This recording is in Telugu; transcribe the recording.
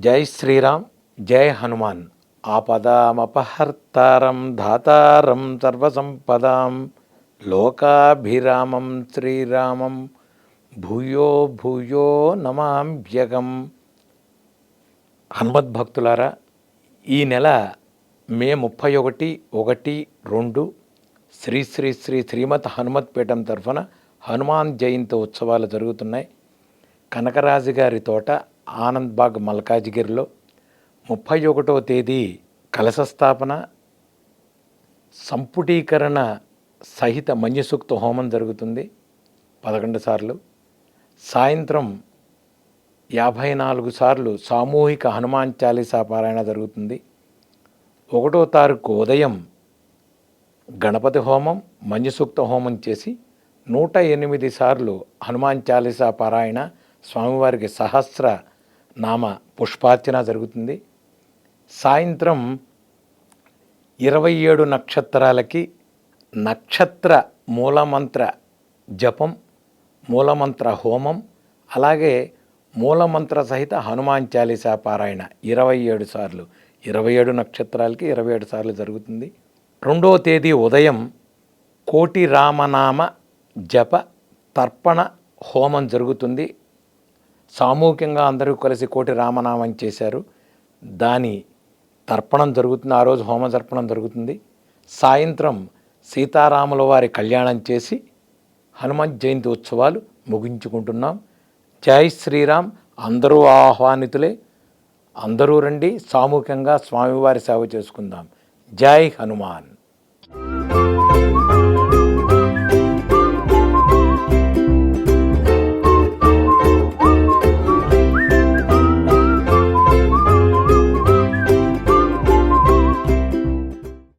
జై శ్రీరామ్ జై హనుమాన్. ఆపదామపహర్తారం ధాతారం సర్వసంపదాం. లోకాభిరామం శ్రీరామం. భూయో భూయో నమాంభ్యగం హనుమద్భక్తులారా ఈ నెల మే ముప్పై ఒకటి ఒకటి రెండు శ్రీ శ్రీ శ్రీ శ్రీమత్ హనుమత్ పీఠం తరఫున హనుమాన్ జయంతి ఉత్సవాలు జరుగుతున్నాయి. కనకరాజు గారి తోట ఆనంద్ బాగ్ మల్కాజిగిరిలో ముప్పై ఒకటవ తేదీ కలశ స్థాపన సంపుటీకరణ సహిత మంజుసూక్త హోమం జరుగుతుంది పదకొండు సార్లు. సాయంత్రం యాభై నాలుగు సార్లు సామూహిక హనుమాన్ చాలీసా పారాయణ జరుగుతుంది. ఒకటో తారీఖు ఉదయం గణపతి హోమం మంజుసూక్త హోమం చేసి నూట ఎనిమిది సార్లు హనుమాన్ చాలీసా పారాయణ స్వామివారికి సహస్ర నామ పుష్పార్చన జరుగుతుంది. సాయంత్రం ఇరవై ఏడు నక్షత్రాలకి నక్షత్ర మూలమంత్ర జపం మూలమంత్ర హోమం అలాగే మూలమంత్ర సహిత హనుమాన్ చాలీసా పారాయణ ఇరవై ఏడు సార్లు. ఇరవై ఏడు నక్షత్రాలకి ఇరవై ఏడు సార్లు జరుగుతుంది. రెండవ తేదీ ఉదయం కోటి రామనామ జప తర్పణ హోమం జరుగుతుంది. సామూహికంగా అందరూ కలిసి కోటి రామనామం చేశారు. దాని తర్పణం జరుగుతుంది. ఆ రోజు హోమ తర్పణం జరుగుతుంది. సాయంత్రం సీతారాముల వారి కళ్యాణం చేసి హనుమత్ జయంతి ఉత్సవాలు ముగించుకుంటున్నాం. జై శ్రీరామ్. అందరూ ఆహ్వానితులే. అందరూ రండి. సామూహికంగా స్వామివారి సేవ చేసుకుందాం. జై హనుమాన్.